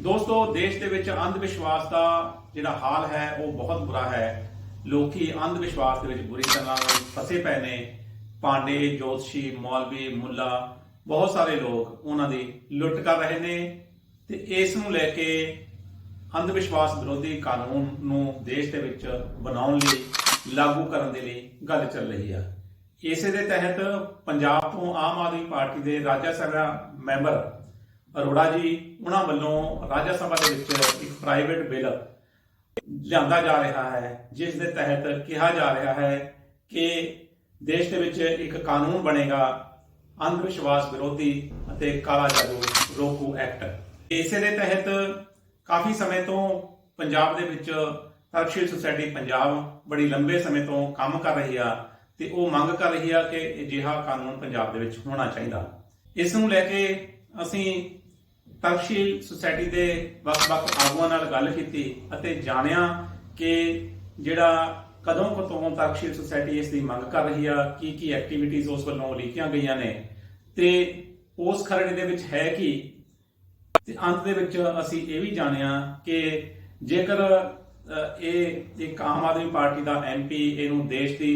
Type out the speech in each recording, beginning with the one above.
ਦੋਸਤੋ, ਦੇਸ਼ ਦੇ ਵਿੱਚ ਅੰਧ ਵਿਸ਼ਵਾਸ ਦਾ ਜਿਹੜਾ ਹਾਲ ਹੈ, ਉਹ ਬਹੁਤ ਬੁਰਾ ਹੈ। ਲੋਕੀ ਅੰਧ ਵਿਸ਼ਵਾਸ ਦੇ ਵਿੱਚ ਬੁਰੀ ਤਰ੍ਹਾਂ ਫਸੇ ਪਏ ਨੇ। ਪਾਂਡੇ, ਜੋਤਸ਼ੀ, ਮੌਲਵੀ, ਮੁੱਲਾ, ਬਹੁਤ ਸਾਰੇ ਲੋਕ ਉਹਨਾਂ ਦੀ ਲੁੱਟ ਕਰ ਰਹੇ ਨੇ ਤੇ ਇਸ ਨੂੰ ਲੈ ਕੇ ਅੰਧ ਵਿਸ਼ਵਾਸ ਵਿਰੋਧੀ ਕਾਨੂੰਨ ਨੂੰ ਦੇਸ਼ ਦੇ ਵਿੱਚ ਬਣਾਉਣ ਲਈ, ਲਾਗੂ ਕਰਨ ਦੇ ਲਈ ਗੱਲ ਚੱਲ ਰਹੀ ਆ। ਇਸੇ ਦੇ ਤਹਿਤ ਪੰਜਾਬ ਤੋਂ ਆਮ ਆਦਮੀ ਪਾਰਟੀ ਦੇ ਰਾਜਾ ਸਭਾ ਮੈਂਬਰ ਅਰੋੜਾ ਜੀ, ਉਹਨਾਂ ਵੱਲੋਂ ਰਾਜ ਸਭਾ ਦੇ ਵਿੱਚ ਇੱਕ ਪ੍ਰਾਈਵੇਟ ਬਿੱਲ ਲਿਆਂਦਾ ਜਾ ਰਿਹਾ ਹੈ, ਜਿਸ ਦੇ ਤਹਿਤ ਕਿਹਾ ਜਾ ਰਿਹਾ ਹੈ ਕਿ ਦੇਸ਼ ਦੇ ਵਿੱਚ ਇੱਕ ਕਾਨੂੰਨ ਬਣੇਗਾ ਅੰਧ ਵਿਸ਼ਵਾਸ ਵਿਰੋਧੀ ਅਤੇ ਕਾਲਾ ਜਾਦੂ ਰੋਕੂ ਐਕਟ। ਇਸੇ ਦੇ ਤਹਿਤ ਕਾਫੀ ਸਮੇਂ ਤੋਂ ਪੰਜਾਬ ਦੇ ਵਿੱਚ ਤਰਕਸ਼ੀਲ ਸੁਸਾਇਟੀ ਪੰਜਾਬ ਬੜੀ ਲੰਬੇ ਸਮੇਂ ਤੋਂ ਕੰਮ ਕਰ ਰਹੀ ਆ ਤੇ ਉਹ ਮੰਗ ਕਰ ਰਹੀ ਆ ਕਿ ਅਜਿਹਾ ਕਾਨੂੰਨ ਪੰਜਾਬ ਦੇ ਵਿੱਚ ਹੋਣਾ ਚਾਹੀਦਾ। ਇਸ ਨੂੰ ਲੈ ਕੇ ਅਸੀਂ ਤਰਕਸ਼ੀਲ ਸੁਸਾਇਟੀ ਦੇ ਵੱਖ-ਵੱਖ ਆਗੂਆਂ ਨਾਲ ਗੱਲ ਕੀਤੀ ਅਤੇ ਜਾਣਿਆ ਕਿ ਜਿਹੜਾ ਕਦੋਂ ਕੁ ਤੋਂ ਤਰਕਸ਼ੀਲ ਸੁਸਾਇਟੀ ਇਸ ਦੀ ਮੰਗ ਕਰ ਰਹੀ ਆ, ਕੀ ਕੀ ਐਕਟੀਵਿਟੀਜ਼ ਉਸ ਵੱਲੋਂ ਲਿਖੀਆਂ ਗਈਆਂ ਨੇ। ਤੇ ਉਸ ਖਰੜੇ ਦੇ ਵਿੱਚ ਹੈ ਕਿ? ਤੇ ਅੰਤ ਦੇ ਵਿੱਚ ਅਸੀਂ ਇਹ ਵੀ ਜਾਣਿਆ ਕਿ ਜੇਕਰ ਇਹ ਇੱਕ ਆਮ ਆਦਮੀ ਪਾਰਟੀ ਦਾ ਐਮਪੀ ਇਹਨੂੰ ਦੇਸ਼ ਦੀ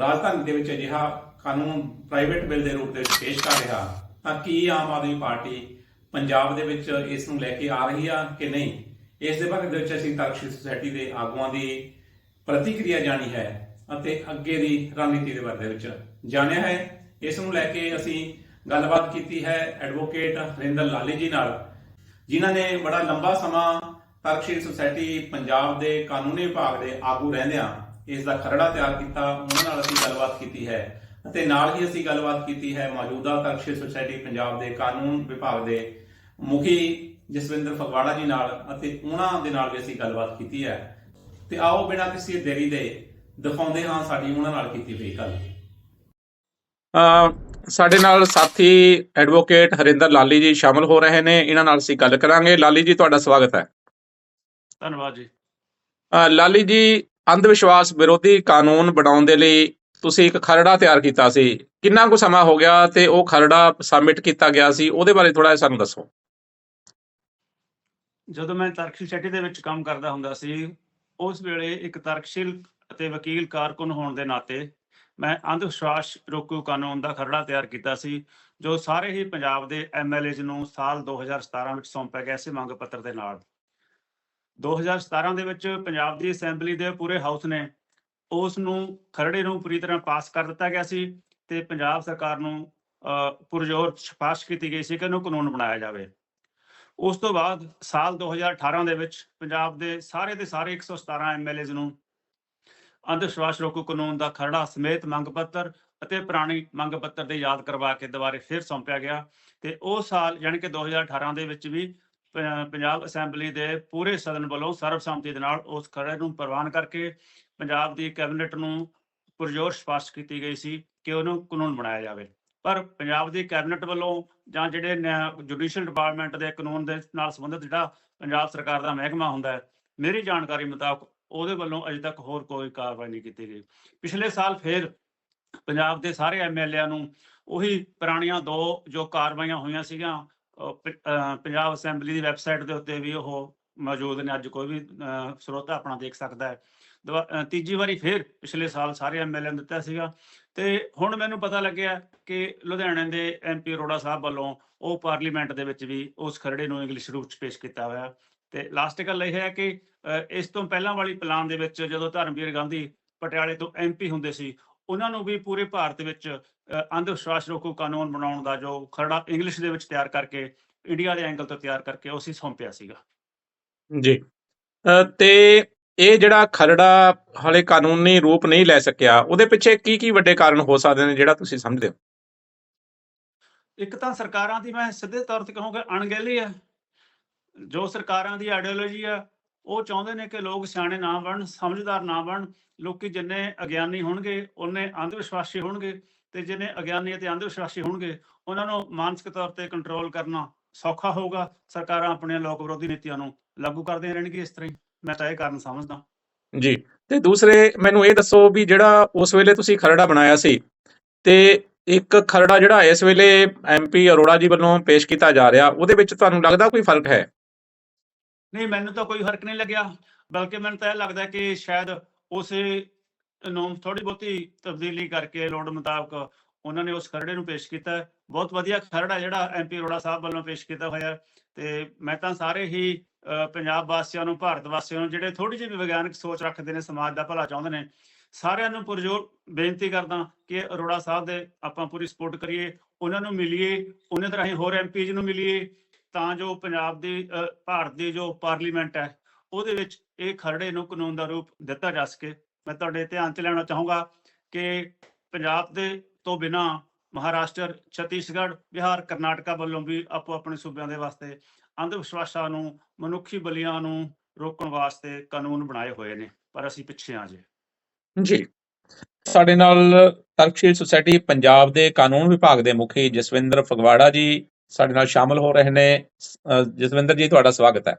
ਰਾਜਧਾਨੀ ਦੇ ਵਿੱਚ ਅਜਿਹਾ ਕਾਨੂੰਨ ਪ੍ਰਾਈਵੇਟ ਬਿੱਲ ਦੇ ਰੂਪ ਦੇ ਵਿੱਚ ਪੇਸ਼ ਕਰ ਰਿਹਾ, ਤਾਂ ਕੀ ਆਮ ਆਦਮੀ ਪਾਰਟੀ ਪੰਜਾਬ ਦੇ ਵਿੱਚ ਇਸ ਨੂੰ ਲੈ ਕੇ ਆ ਰਹੀ ਆ ਕਿ ਨਹੀਂ? ਇਸ ਦੇ ਬਾਰੇ ਵਿੱਚ ਅਸੀਂ ਤਰਕਸ਼ੀਲ ਸੁਸਾਇਟੀ ਦੇ ਆਗੂਆਂ ਦੀ ਪ੍ਰਤੀਕਿਰਿਆ ਜਾਣੀ ਹੈ ਅਤੇ ਅੱਗੇ ਦੀ ਰਣਨੀਤੀ ਦੇ ਬਾਰੇ ਵਿੱਚ ਜਾਣਿਆ ਹੈ। ਇਸ ਨੂੰ ਲੈ ਕੇ ਅਸੀਂ ਗੱਲਬਾਤ ਕੀਤੀ ਹੈ ਐਡਵੋਕੇਟ ਹਰਿੰਦਰ ਲਾਲੀ ਜੀ ਨਾਲ, ਜਿਨ੍ਹਾਂ ਨੇ ਬੜਾ ਲੰਬਾ ਸਮਾਂ ਤਰਕਸ਼ੀਲ ਸੁਸਾਇਟੀ ਪੰਜਾਬ ਦੇ ਕਾਨੂੰਨੀ ਵਿਭਾਗ ਦੇ ਆਗੂ ਰਹਿੰਦਿਆਂ ਇਸ ਦਾ ਖਰੜਾ ਤਿਆਰ ਕੀਤਾ, ਉਹਨਾਂ ਨਾਲ ਅਸੀਂ ਗੱਲਬਾਤ ਕੀਤੀ ਹੈ ਅਤੇ ਨਾਲ ਹੀ ਅਸੀਂ ਗੱਲਬਾਤ ਕੀਤੀ ਹੈ ਮੌਜੂਦਾ ਤਰਕਸ਼ੀਲ ਸੁਸਾਇਟੀ ਪੰਜਾਬ ਦੇ ਕਾਨੂੰਨ ਵਿਭਾਗ ਦੇ ਮੁਖੀ ਜਸਵਿੰਦਰ ਫਗਵਾੜਾ ਜੀ ਨਾਲ ਅਤੇ ਉਹਨਾਂ ਦੇ ਨਾਲ ਵੀ ਅਸੀਂ ਗੱਲਬਾਤ ਕੀਤੀ ਹੈ। ਤੇ ਆਓ ਬਿਨਾਂ ਕਿਸੇ ਦੇਰੀ ਦੇ ਦਿਖਾਉਂਦੇ ਹਾਂ ਸਾਡੀ ਉਹਨਾਂ ਨਾਲ ਕੀਤੀ ਹੋਈ ਗੱਲ। ਸਾਡੇ ਨਾਲ ਸਾਥੀ ਐਡਵੋਕੇਟ ਹਰਿੰਦਰ ਲਾਲੀ ਜੀ ਸ਼ਾਮਲ ਹੋ ਰਹੇ ਨੇ। ਇਹਨਾਂ ਨਾਲ ਅਸੀਂ ਗੱਲ ਕਰਾਂਗੇ। ਲਾਲੀ ਜੀ ਤੁਹਾਡਾ ਸਵਾਗਤ ਹੈ। ਧੰਨਵਾਦ ਜੀ। ਲਾਲੀ ਜੀ ਅੰਧ ਵਿਸ਼ਵਾਸ ਵਿਰੋਧੀ ਕਾਨੂੰਨ ਬਣਾਉਣ ਦੇ ਲਈ ਤੁਸੀਂ ਇੱਕ ਖਰੜਾ ਤਿਆਰ ਕੀਤਾ ਸੀ। ਕਿੰਨਾ ਕੁ ਸਮਾਂ ਹੋ ਗਿਆ ਤੇ ਉਹ ਖਰੜਾ ਸਬਮਿਟ ਕੀਤਾ ਗਿਆ ਸੀ? ਉਹਦੇ ਬਾਰੇ ਥੋੜਾ ਸਾਨੂੰ ਦੱਸੋ। ਜਦੋਂ ਮੈਂ ਤਰਕਸ਼ੀਲ ਸੈਟੀ ਦੇ ਵਿੱਚ ਕੰਮ ਕਰਦਾ ਹੁੰਦਾ ਸੀ, ਉਸ ਵੇਲੇ ਇੱਕ ਤਰਕਸ਼ੀਲ ਅਤੇ ਵਕੀਲ ਕਾਰਕੁਨ ਹੋਣ ਦੇ ਨਾਤੇ ਮੈਂ ਅੰਧ ਵਿਸ਼ਵਾਸ ਰੋਕੂ ਕਾਨੂੰਨ ਦਾ ਖਰੜਾ ਤਿਆਰ ਕੀਤਾ ਸੀ, ਜੋ ਸਾਰੇ ਹੀ ਪੰਜਾਬ ਦੇ ਐਮਐਲਏਜ਼ ਨੂੰ ਸਾਲ 2017 ਵਿੱਚ ਸੌਂਪਿਆ ਗਿਆ ਸੀ ਮੰਗ ਪੱਤਰ ਦੇ ਨਾਲ। 2017 ਦੇ ਵਿੱਚ ਪੰਜਾਬ ਦੀ ਅਸੈਂਬਲੀ ਦੇ ਪੂਰੇ ਹਾਊਸ ਨੇ ਉਸ ਨੂੰ ਖਰੜੇ ਨੂੰ ਪੂਰੀ ਤਰ੍ਹਾਂ ਪਾਸ ਕਰ ਦਿੱਤਾ ਗਿਆ ਸੀ ਤੇ ਪੰਜਾਬ ਸਰਕਾਰ ਨੂੰ ਪੁਰਜ਼ੋਰ ਸਿਫਾਰਿਸ਼ ਕੀਤੀ ਗਈ ਸੀ ਕਿ ਇਹਨੂੰ ਕਾਨੂੰਨ ਬਣਾਇਆ ਜਾਵੇ। ਉਸ ਤੋਂ ਬਾਅਦ ਸਾਲ 2018 ਦੇ ਵਿੱਚ ਪੰਜਾਬ ਦੇ ਸਾਰੇ ਦੇ ਸਾਰੇ 117 ਐਮਐਲਏਜ਼ ਨੂੰ ਅੰਧ ਵਿਸ਼ਵਾਸ ਰੋਕੂ ਕਾਨੂੰਨ ਦਾ ਖਰੜਾ ਸਮੇਤ ਮੰਗ ਪੱਤਰ ਅਤੇ ਪੁਰਾਣੀ ਮੰਗ ਪੱਤਰ ਦੇ ਯਾਦ ਕਰਵਾ ਕੇ ਦੁਬਾਰੇ ਫਿਰ ਸੌਂਪਿਆ ਗਿਆ ਤੇ ਉਹ ਸਾਲ ਯਾਨੀ ਕਿ 2018 ਦੇ ਵਿੱਚ ਵੀ ਪੰਜਾਬ ਅਸੈਂਬਲੀ ਦੇ ਪੂਰੇ ਸਦਨ ਵੱਲੋਂ ਸਰਬਸੰਮਤੀ ਦੇ ਨਾਲ ਉਸ ਖਰੜੇ ਨੂੰ ਪ੍ਰਵਾਨ ਕਰਕੇ ਪੰਜਾਬ ਦੀ ਕੈਬਨਿਟ ਨੂੰ ਪੁਰਜ਼ੋਰ ਸਿਫਾਰਿਸ਼ ਕੀਤੀ ਗਈ ਸੀ ਕਿ ਉਹਨੂੰ ਕਾਨੂੰਨ ਬਣਾਇਆ ਜਾਵੇ। ਪਰ ਪੰਜਾਬ ਦੀ ਕੈਬਨਿਟ ਵੱਲੋਂ ਜਾਂ ਜਿਹੜੇ ਜੁਡੀਸ਼ੀਅਲ ਡਿਪਾਰਟਮੈਂਟ ਦੇ ਕਾਨੂੰਨ ਦੇ ਨਾਲ ਸੰਬੰਧਿਤ ਜਿਹੜਾ ਪੰਜਾਬ ਸਰਕਾਰ ਦਾ ਮਹਿਕਮਾ ਹੁੰਦਾ ਹੈ, ਮੇਰੀ ਜਾਣਕਾਰੀ ਮੁਤਾਬਕ ਉਹਦੇ ਵੱਲੋਂ ਅਜੇ ਤੱਕ ਹੋਰ ਕੋਈ ਕਾਰਵਾਈ ਨਹੀਂ ਕੀਤੀ ਗਈ। ਪਿਛਲੇ ਸਾਲ ਫਿਰ ਪੰਜਾਬ ਦੇ ਸਾਰੇ ਐਮਐਲਏਆਂ ਨੂੰ ਉਹੀ ਪੁਰਾਣੀਆਂ ਦੋ ਜੋ ਕਾਰਵਾਈਆਂ ਹੋਈਆਂ ਸੀਗੀਆਂ ਪੰਜਾਬ ਅਸੈਂਬਲੀ ਦੀ ਵੈਬਸਾਈਟ ਦੇ ਉੱਤੇ ਵੀ ਉਹ ਮੌਜੂਦ ਨੇ, ਅੱਜ ਕੋਈ ਵੀ ਸਰੋਤਾ ਆਪਣਾ ਦੇਖ ਸਕਦਾ ਹੈ। ਤੀਜੀ ਵਾਰੀ ਫਿਰ ਪਿਛਲੇ ਸਾਲ ਸਾਰੇ ਐਮਐਲਏ ਨੂੰ ਦਿੱਤਾ ਸੀਗਾ। ਤੇ ਹੁਣ ਮੈਨੂੰ ਪਤਾ ਲੱਗਿਆ ਕਿ ਲੁਧਿਆਣੇ ਦੇ ਐਮਪੀ ਅਰੋੜਾ ਸਾਹਿਬ ਵੱਲੋਂ ਉਹ ਪਾਰਲੀਮੈਂਟ ਦੇ ਵਿੱਚ ਵੀ ਉਸ ਖਰੜੇ ਨੂੰ ਇੰਗਲਿਸ਼ ਰੂਪ ਚ ਪੇਸ਼ ਕੀਤਾ ਹੋਇਆ। ਤੇ ਲਾਸਟ ਗੱਲ ਇਹ ਹੈ ਕਿ ਇਸ ਤੋਂ ਪਹਿਲਾਂ ਵਾਲੀ ਪਲਾਨ ਦੇ ਵਿੱਚ ਜਦੋਂ ਧਰਮਵੀਰ ਗਾਂਧੀ ਪਟਿਆਲੇ ਤੋਂ ਐਮਪੀ ਹੁੰਦੇ ਸੀ ਉਹਨਾਂ ਨੂੰ ਵੀ ਪੂਰੇ ਭਾਰਤ ਵਿੱਚ ਅੰਧ ਵਿਸ਼ਵਾਸ ਰੋਕੂ ਕਾਨੂੰਨ ਬਣਾਉਣ ਦਾ ਜੋ ਖਰੜਾ ਇੰਗਲਿਸ਼ ਦੇ ਵਿੱਚ ਤਿਆਰ ਕਰਕੇ ਇੰਡੀਆ ਦੇ ਐਂਗਲ ਤੋਂ ਤਿਆਰ ਕਰਕੇ ਉਹ ਸੌਂਪਿਆ ਸੀਗਾ। ਜੀ। ਅ, ਤੇ ਇਹ ਜਿਹੜਾ ਖਰੜਾ ਹਾਲੇ ਕਾਨੂੰਨੀ ਰੂਪ ਨਹੀਂ ਲੈ ਸਕਿਆ, ਉਹਦੇ ਪਿੱਛੇ ਕੀ ਕੀ ਵੱਡੇ ਕਾਰਨ ਹੋ ਸਕਦੇ ਨੇ ਜਿਹੜਾ ਤੁਸੀਂ ਸਮਝਦੇ ਹੋ? ਇੱਕ ਤਾਂ ਸਰਕਾਰਾਂ ਦੀ ਮੈਂ ਸਿੱਧੇ ਤੌਰ ਤੇ ਕਹੂੰਗਾ ਅਣਗਹਿਲੀ ਹੈ। ਜੋ ਸਰਕਾਰਾਂ ਦੀ ਆਈਡੀਓਲੋਜੀ ਆ, ਉਹ ਚਾਹੁੰਦੇ ਨੇ ਕਿ ਲੋਕ ਸਿਆਣੇ ਨਾ ਬਣਨ, ਸਮਝਦਾਰ ਨਾ ਬਣਨ। ਲੋਕੀ ਜਿੰਨੇ ਅਗਿਆਨੀ ਹੋਣਗੇ ਉਹਨੇ ਅੰਧ ਵਿਸ਼ਵਾਸੀ ਹੋਣਗੇ ਤੇ ਜਿੰਨੇ ਅਗਿਆਨੀ ਅਤੇ ਅੰਧ ਵਿਸ਼ਵਾਸੀ ਹੋਣਗੇ, ਉਹਨਾਂ ਨੂੰ ਮਾਨਸਿਕ ਤੌਰ ਤੇ ਕੰਟਰੋਲ ਕਰਨਾ ਸੌਖਾ ਹੋਊਗਾ। ਸਰਕਾਰਾਂ ਆਪਣੀਆਂ ਲੋਕ ਵਿਰੋਧੀ ਨੀਤੀਆਂ ਨੂੰ ਲਾਗੂ ਕਰਦੀਆਂ ਰਹਿਣਗੀਆਂ ਇਸ ਤਰ੍ਹਾਂ ਹੀ। ਮੈਂ ਤਾਂ ਇਹ ਕਾਰਨ ਸਮਝਦਾ। ਜੀ। ਤੇ ਦੂਸਰੇ ਮੈਨੂੰ ਇਹ ਦੱਸੋ ਵੀ ਜਿਹੜਾ ਉਸ ਵੇਲੇ ਤੁਸੀਂ ਖਰੜਾ ਬਣਾਇਆ ਸੀ ਤੇ ਇੱਕ ਖਰੜਾ ਜਿਹੜਾ ਇਸ ਵੇਲੇ ਐਮਪੀ ਅਰੋੜਾ ਜੀ ਵੱਲੋਂ ਪੇਸ਼ ਕੀਤਾ ਜਾ ਰਿਹਾ ਉਹਦੇ ਵਿੱਚ ਤੁਹਾਨੂੰ ਲੱਗਦਾ ਕੋਈ ਫ਼ਰਕ ਹੈ? ਨਹੀਂ ਮੈਨੂੰ ਤਾਂ ਕੋਈ ਫ਼ਰਕ ਨਹੀਂ ਲੱਗਿਆ ਬਲਕਿ ਮੈਨੂੰ ਤਾਂ ਇਹ ਲੱਗਦਾ ਕਿ ਸ਼ਾਇਦ ਉਸੇ ਨੂੰ ਥੋੜੀ ਬਹੁਤੀ ਤਬਦੀਲੀ ਕਰਕੇ ਲੋੜ ਮੁਤਾਬਕ ਉਹਨਾਂ ਨੇ ਉਸ ਖਰੜੇ ਨੂੰ ਪੇਸ਼ ਕੀਤਾ। ਬਹੁਤ ਵਧੀਆ ਖਰੜਾ ਜਿਹੜਾ ਐਮਪੀ ਅਰੋੜਾ ਸਾਹਿਬ ਵੱਲੋਂ ਪੇਸ਼ ਕੀਤਾ ਹੋਇਆ ਤੇ ਮੈਂ ਤਾਂ ਸਾਰੇ ਹੀ ਪੰਜਾਬ ਵਾਸੀਆਂ ਨੂੰ, ਭਾਰਤ ਵਾਸੀਆਂ ਨੂੰ ਜਿਹੜੇ ਥੋੜੀ ਜਿਹੀ ਵਿਗਿਆਨਕ ਸੋਚ ਰੱਖਦੇ ਨੇ, ਸਮਾਜ ਦਾ ਭਲਾ ਚਾਹੁੰਦੇ ਨੇ, ਸਾਰਿਆਂ ਨੂੰ ਪੁਰਜੋਰ ਬੇਨਤੀ ਕਰਦਾ ਕਿ ਅਰੋੜਾ ਸਾਹਿਬ ਦੇ ਆਪਾਂ ਪੂਰੀ ਸਪੋਰਟ ਕਰੀਏ, ਉਹਨਾਂ ਨੂੰ ਮਿਲੀਏ, ਉਹਨਾਂ ਦੇ ਰਾਹੀਂ ਹੋਰ ਐਮਪੀਜ਼ ਨੂੰ ਮਿਲੀਏ, ਤਾਂ ਜੋ ਪੰਜਾਬ ਦੀ ਭਾਰਤ ਦੀ ਜੋ ਪਾਰਲੀਮੈਂਟ ਹੈ, ਉਹਦੇ ਵਿੱਚ ਇਹ ਖਰੜੇ ਨੂੰ ਕਾਨੂੰਨ ਦਾ ਰੂਪ ਦਿੱਤਾ ਜਾ ਸਕੇ। ਮੈਂ ਤੁਹਾਡੇ ਧਿਆਨ 'ਚ ਲੈਣਾ ਚਾਹੂੰਗਾ ਕਿ ਪੰਜਾਬ ਦੇ ਤੋਂ ਬਿਨਾ ਮਹਾਰਾਸ਼ਟਰ, ਛੱਤੀਸਗੜ੍ਹ, ਬਿਹਾਰ, ਕਰਨਾਟਕਾ ਵੱਲੋਂ ਵੀ ਆਪੋ ਆਪਣੇ ਸੂਬਿਆਂ ਦੇ ਵਾਸਤੇ ਅੰਧ ਵਿਸ਼ਵਾਸਾਂ ਨੂੰ ਮਨੁੱਖੀ ਬਲੀਆਂ ਨੂੰ ਰੋਕਣ ਵਾਸਤੇ ਕਾਨੂੰਨ ਬਣਾਏ ਹੋਏ ਨੇ ਪਰ ਅਸੀਂ ਪਿੱਛੇ ਆ ਜੇ। ਜੀ। ਸਾਡੇ ਨਾਲ ਤਰਕਸ਼ੀਲ ਸੁਸਾਇਟੀ ਪੰਜਾਬ ਦੇ ਕਾਨੂੰਨ ਵਿਭਾਗ ਦੇ ਮੁਖੀ ਜਸਵਿੰਦਰ ਫਗਵਾੜਾ ਜੀ ਸਾਡੇ ਨਾਲ ਸ਼ਾਮਲ ਹੋ ਰਹੇ ਨੇ। ਜਸਵਿੰਦਰ ਜੀ ਤੁਹਾਡਾ ਸਵਾਗਤ ਹੈ।